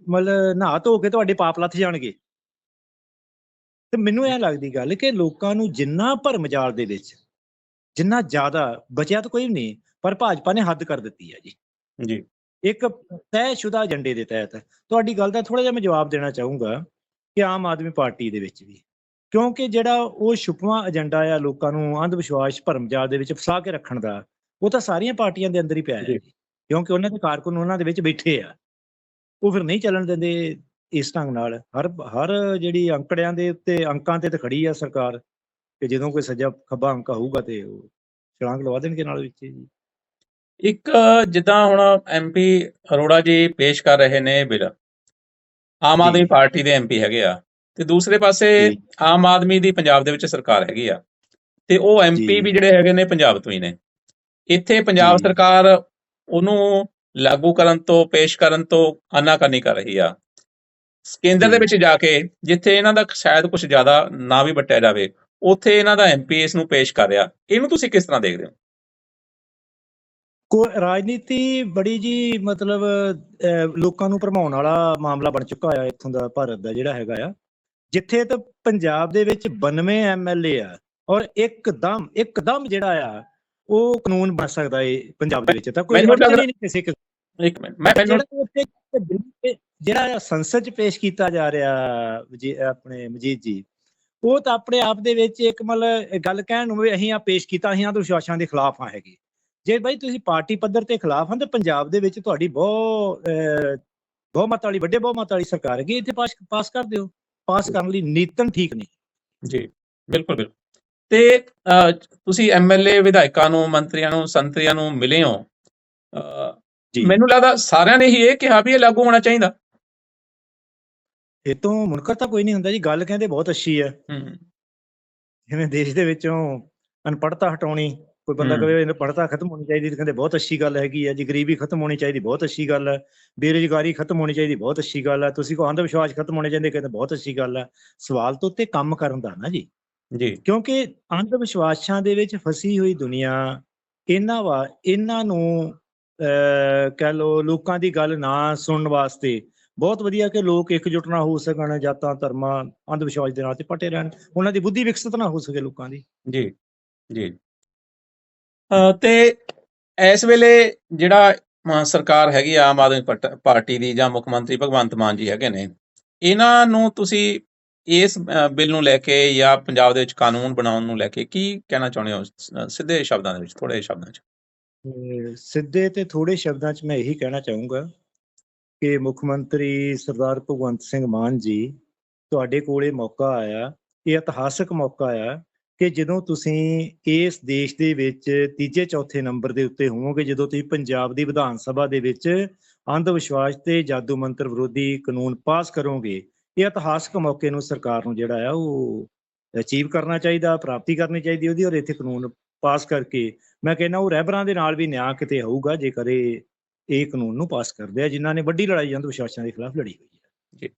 ਮਤਲਬ ਨਹਾ ਧੋ ਕੇ ਤੁਹਾਡੇ ਪਾਪ ਲੱਥ ਜਾਣਗੇ। ਤੇ ਮੈਨੂੰ ਇਹ ਲੱਗਦੀ ਗੱਲ ਕਿ ਲੋਕਾਂ ਨੂੰ ਜਿੰਨਾ ਭਰਮ ਜਾਲ ਦੇ ਵਿੱਚ ਜਿੰਨਾ ਜ਼ਿਆਦਾ ਬਚਿਆ ਤਾਂ ਕੋਈ ਨਹੀਂ ਪਰ ਭਾਜਪਾ ਨੇ ਹੱਦ ਕਰ ਦਿੱਤੀ ਹੈ ਜੀ। ਜੀ। ਇੱਕ ਤੈਅਸ਼ੁਦਾ ਏਜੰਡੇ ਦੇ ਤਹਿਤ ਤੁਹਾਡੀ ਗੱਲ ਦਾ ਥੋੜਾ ਜਿਹਾ ਮੈਂ ਜਵਾਬ ਦੇਣਾ ਚਾਹੂੰਗਾ ਕਿ ਆਮ ਆਦਮੀ ਪਾਰਟੀ ਦੇ ਵਿੱਚ ਵੀ। ਕਿਉਂਕਿ ਜਿਹੜਾ ਉਹ ਛੁਪਵਾਂ ਏਜੰਡਾ ਆ ਲੋਕਾਂ ਨੂੰ ਅੰਧ ਵਿਸ਼ਵਾਸ ਭਰਮਜਾਲ ਦੇ ਵਿੱਚ ਫਸਾ ਕੇ ਰੱਖਣ ਦਾ ਉਹ ਤਾਂ ਸਾਰੀਆਂ ਪਾਰਟੀਆਂ ਦੇ ਅੰਦਰ ਹੀ ਪਿਆ ਹੈ ਜੀ। ਕਿਉਂਕਿ ਉਹਨਾਂ ਦੇ ਕਾਰਕੁਨ ਉਹਨਾਂ ਦੇ ਵਿੱਚ ਬੈਠੇ ਆ ਉਹ ਫਿਰ ਨਹੀਂ ਚੱਲਣ ਦਿੰਦੇ ਇਸ ਢੰਗ ਨਾਲ ਹਰ ਹਰ ਜਿਹੜੀ ਅੰਕੜਿਆਂ ਦੇ ਉੱਤੇ ਅੰਕਾਂ ਤੇ ਤਾਂ ਖੜੀ ਆ ਸਰਕਾਰ ਕਿ ਜਦੋਂ ਕੋਈ ਸੱਜਾ ਖੱਬਾ ਅੰਕ ਹੋਊਗਾ ਤੇ ਉਹ ਛਲਾਂਗ ਲਵਾ ਦੇਣਗੇ ਨਾਲ ਵਿੱਚ ਜੀ ਇੱਕ ਜਿੱਦਾਂ ਹੁਣ ਐਮਪੀ ਅਰੋੜਾ ਜੀ ਪੇਸ਼ ਕਰ ਰਹੇ ਨੇ ਬਿੱਲ ਆਮ। ਆਦਮੀ ਪਾਰਟੀ ਦੇ ਐਮਪੀ ਹੈਗੇ ਆ ਤੇ ਦੂਸਰੇ ਪਾਸੇ। ਆਮ ਆਦਮੀ ਦੀ ਪੰਜਾਬ ਦੇ ਵਿੱਚ ਸਰਕਾਰ ਹੈਗੀ ਆ ਤੇ ਉਹ ਐਮਪੀ। ਵੀ ਜਿਹੜੇ ਹੈਗੇ ਨੇ ਪੰਜਾਬ ਤੋਂ ਹੀ ਨੇ ਇੱਥੇ ਪੰਜਾਬ। ਸਰਕਾਰ ਉਹਨੂੰ ਲਾਗੂ ਕਰਨ ਤੋਂ ਪੇਸ਼ ਕਰਨ ਤੋਂ ਆਨਾਕਾਨੀ ਕਰ ਰਹੀ ਆ। ਕੇਂਦਰ ਦੇ। ਵਿੱਚ ਜਾ ਕੇ ਜਿੱਥੇ ਇਹਨਾਂ ਦਾ ਸ਼ਾਇਦ ਕੁਝ ਜ਼ਿਆਦਾ ਨਾ ਵੀ ਵਟਿਆ ਜਾਵੇ ਉੱਥੇ ਇਹਨਾਂ ਦਾ ਐਮਪੀ ਇਸ ਨੂੰ ਪੇਸ਼ ਕਰ ਰਿਹਾ। ਇਹਨੂੰ ਤੁਸੀਂ ਕਿਸ ਤਰ੍ਹਾਂ ਦੇਖਦੇ ਹੋ? ਕੋ ਰਾਜਨੀਤੀ ਬੜੀ ਜੀ ਮਤਲਬ ਲੋਕਾਂ ਨੂੰ ਭਰਮਾਉਣ ਵਾਲਾ ਮਾਮਲਾ ਬਣ ਚੁੱਕਾ ਆ ਇੱਥੋਂ ਦਾ ਭਾਰਤ ਦਾ ਜਿਹੜਾ ਹੈਗਾ ਆ। ਜਿੱਥੇ ਤਾਂ ਪੰਜਾਬ ਦੇ ਵਿੱਚ 92 ਐਮਐਲਏ ਆ ਔਰ ਇੱਕਦਮ ਇੱਕਦਮ ਜਿਹੜਾ ਆ ਉਹ ਕਾਨੂੰਨ ਬਣ ਸਕਦਾ ਏ ਪੰਜਾਬ ਦੇ ਵਿੱਚ। ਤਾਂ ਕੋਈ ਨਹੀਂ ਕਿਸੇ ਇੱਕ ਮਿੰਟ ਮੈਂ ਮੈਨੂੰ ਜਿਹੜਾ ਸੰਸਦ ਚ ਪੇਸ਼ ਕੀਤਾ ਜਾ ਰਿਹਾ ਆਪਣੇ ਮਜੀਦ ਜੀ ਉਹ ਤਾਂ ਆਪਣੇ ਆਪ ਦੇ ਵਿੱਚ ਇੱਕ ਮਤਲਬ ਗੱਲ ਕਹਿਣ ਨੂੰ ਵੀ ਅਸੀਂ ਆ ਪੇਸ਼ ਕੀਤਾ ਅਸੀਂ ਆ ਤੋਂ ਵਿਸ਼ਵਾਸਾਂ ਦੇ ਖਿਲਾਫ ਆ ਹੈਗੇ। ਜੇ ਬਾਈ ਤੁਸੀਂ ਪਾਰਟੀ ਪੱਧਰ ਤੇ ਖਿਲਾਫ ਹਾਂ ਤੇ ਪੰਜਾਬ ਦੇ ਵਿੱਚ ਤੁਹਾਡੀ ਬਹੁਤ ਬਹੁਮਤ ਵਾਲੀ ਵੱਡੇ ਬਹੁਮਤ ਵਾਲੀ ਸਰਕਾਰ ਹੈਗੀ ਇੱਥੇ ਪਾਸ ਪਾਸ ਕਰ ਦਿਓ। ਪਾਸ ਕਰਨ ਲਈ ਨੀਤਨ ਠੀਕ ਨਹੀਂ। ਜੀ ਬਿਲਕੁਲ ਬਿਲਕੁਲ। ਤੇ ਤੁਸੀਂ ਐਮਐਲਏ ਵਿਧਾਇਕਾਂ ਨੂੰ ਮੰਤਰੀਆਂ ਨੂੰ ਸੰਤਰੀਆਂ ਨੂੰ ਮਿਲੇ ਹੋ। ਮੈਨੂੰ ਲੱਗਦਾ ਸਾਰਿਆਂ ਨੇ ਹੀ ਇਹ ਕਿਹਾ ਵੀ ਇਹ ਲਾਗੂ ਹੋਣਾ ਚਾਹੀਦਾ। ਇਹ ਤੋਂ ਮੁਨਕਰ ਤਾਂ ਕੋਈ ਨਹੀਂ ਹੁੰਦਾ ਜੀ ਗੱਲ ਕਹਿੰਦੇ ਬਹੁਤ ਅੱਛੀ ਹੈ। ਹੂੰ। ਜਿਵੇਂ ਦੇਸ਼ ਦੇ ਵਿੱਚੋਂ ਅਨਪੜ੍ਹਤਾ ਹਟਾਉਣੀ ਕੋਈ ਬੰਦਾ। ਕਹੇ ਅਨਪੜ੍ਹਤਾ ਖਤਮ ਹੋਣੀ ਚਾਹੀਦੀ ਕਹਿੰਦੇ ਬਹੁਤ ਅੱਛੀ ਗੱਲ ਹੈਗੀ ਹੈ ਜੀ ਗਰੀਬੀ ਖਤਮ ਹੋਣੀ ਚਾਹੀਦੀ ਬਹੁਤ ਅੱਛੀ ਗੱਲ ਹੈ। ਬੇਰੁਜ਼ਗਾਰੀ ਖਤਮ ਹੋਣੀ ਚਾਹੀਦੀ ਬਹੁਤ ਅੱਛੀ ਗੱਲ ਹੈ। ਤੁਸੀਂ ਕੋ ਅੰਧ ਵਿਸ਼ਵਾਸ ਖਤਮ ਹੋਣੇ ਚਾਹੀਦੇ ਕਹਿੰਦੇ ਬਹੁਤ ਅੱਛੀ ਗੱਲ ਹੈ। ਸਵਾਲ ਤੋਂ ਉੱਤੇ ਕੰਮ ਕਰਨ ਦਾ ਨਾ ਜੀ। ਜੀ। ਕਿਉਂਕਿ ਅੰਧ ਵਿਸ਼ਵਾਸਾਂ ਦੇ ਵਿੱਚ ਫਸੀ ਹੋਈ ਦੁਨੀਆ ਇਹਨਾਂ ਵਾ ਇਹਨਾਂ ਨੂੰ ਅਹ ਕਹਿ ਲੋ ਲੋਕਾਂ ਦੀ ਗੱਲ ਨਾ ਸੁਣਨ ਵਾਸਤੇ ਬਹੁਤ ਵਧੀਆ ਕਿ ਲੋਕ ਇਕਜੁੱਟ ਨਾ ਹੋ ਸਕਣ ਜਾਤਾਂ ਧਰਮਾਂ ਅੰਧ ਵਿਸ਼ਵਾਸ ਦੇ ਨਾਲ ਤੇ ਪਟੇ ਰਹਿਣ। ਉਹਨਾਂ ਦੀ ਬੁੱਧੀ ਵਿਕਸਿਤ ਨਾ ਹੋ ਸਕੇ ਲੋਕਾਂ ਦੀ। ਜੀ ਜੀ। ਤੇ ਇਸ ਵੇਲੇ ਜਿਹੜਾ ਸਰਕਾਰ ਹੈਗੀ ਆ ਆਮ ਆਦਮੀ ਪਟ- ਪਾਰਟੀ ਦੀ ਜਾਂ ਮੁੱਖ ਮੰਤਰੀ ਭਗਵੰਤ ਮਾਨ ਜੀ ਹੈਗੇ ਨੇ ਇਹਨਾਂ ਨੂੰ ਤੁਸੀਂ ਇਸ ਬਿੱਲ ਨੂੰ ਲੈ ਕੇ ਜਾਂ ਪੰਜਾਬ ਦੇ ਵਿੱਚ ਕਾਨੂੰਨ ਬਣਾਉਣ ਨੂੰ ਲੈ ਕੇ ਕੀ ਕਹਿਣਾ ਚਾਹੁੰਦੇ ਹੋ? ਸਿੱਧੇ ਸ਼ਬਦਾਂ ਦੇ ਵਿੱਚ ਥੋੜੇ ਸ਼ਬਦਾਂ 'ਚ। ਸਿੱਧੇ ਤੇ ਥੋੜੇ ਸ਼ਬਦਾਂ 'ਚ ਮੈਂ ਇਹੀ ਕਹਿਣਾ ਚਾਹੂੰਗਾ ਕਿ ਮੁੱਖ ਮੰਤਰੀ ਸਰਦਾਰ ਭਗਵੰਤ ਸਿੰਘ ਮਾਨ ਜੀ, ਤੁਹਾਡੇ ਕੋਲੇ ਮੌਕਾ ਆਇਆ, ਇਹ ਇਤਿਹਾਸਕ ਮੌਕਾ ਆ ਕਿ ਜਦੋਂ ਤੁਸੀਂ ਇਸ ਦੇਸ਼ ਦੇ ਵਿੱਚ ਤੀਜੇ ਚੌਥੇ ਨੰਬਰ ਦੇ ਉੱਤੇ ਹੋਵੋਗੇ, ਜਦੋਂ ਤੁਸੀਂ ਪੰਜਾਬ ਦੀ ਵਿਧਾਨ ਸਭਾ ਦੇ ਵਿੱਚ ਅੰਧ ਵਿਸ਼ਵਾਸ ਤੇ ਜਾਦੂ ਮੰਤਰ ਵਿਰੋਧੀ ਕਾਨੂੰਨ ਪਾਸ ਕਰੋਗੇ ਇਹ ਇਤਿਹਾਸਕ ਮੌਕੇ ਨੂੰ ਸਰਕਾਰ ਨੂੰ ਜਿਹੜਾ ਆ ਉਹ ਅਚੀਵ ਕਰਨਾ ਚਾਹੀਦਾ, ਪ੍ਰਾਪਤੀ ਕਰਨੀ ਚਾਹੀਦੀ ਉਹਦੀ ਔਰ ਇੱਥੇ ਕਾਨੂੰਨ ਪਾਸ ਕਰਕੇ ਮੈਂ ਕਹਿੰਦਾ ਉਹ ਰਹਿਬਰਾਂ ਦੇ ਨਾਲ ਵੀ ਨਿਆਂ ਕਿਤੇ ਹੋਊਗਾ ਜੇਕਰ ਇਹ ਕਾਨੂੰਨ ਨੂੰ ਪਾਸ ਕਰਦੇ ਆ, ਜਿਨ੍ਹਾਂ ਨੇ ਵੱਡੀ ਲੜਾਈ ਅੰਧ ਵਿਸ਼ਵਾਸਾਂ ਦੇ ਖਿਲਾਫ ਲੜੀ ਹੋਈ ਹੈ।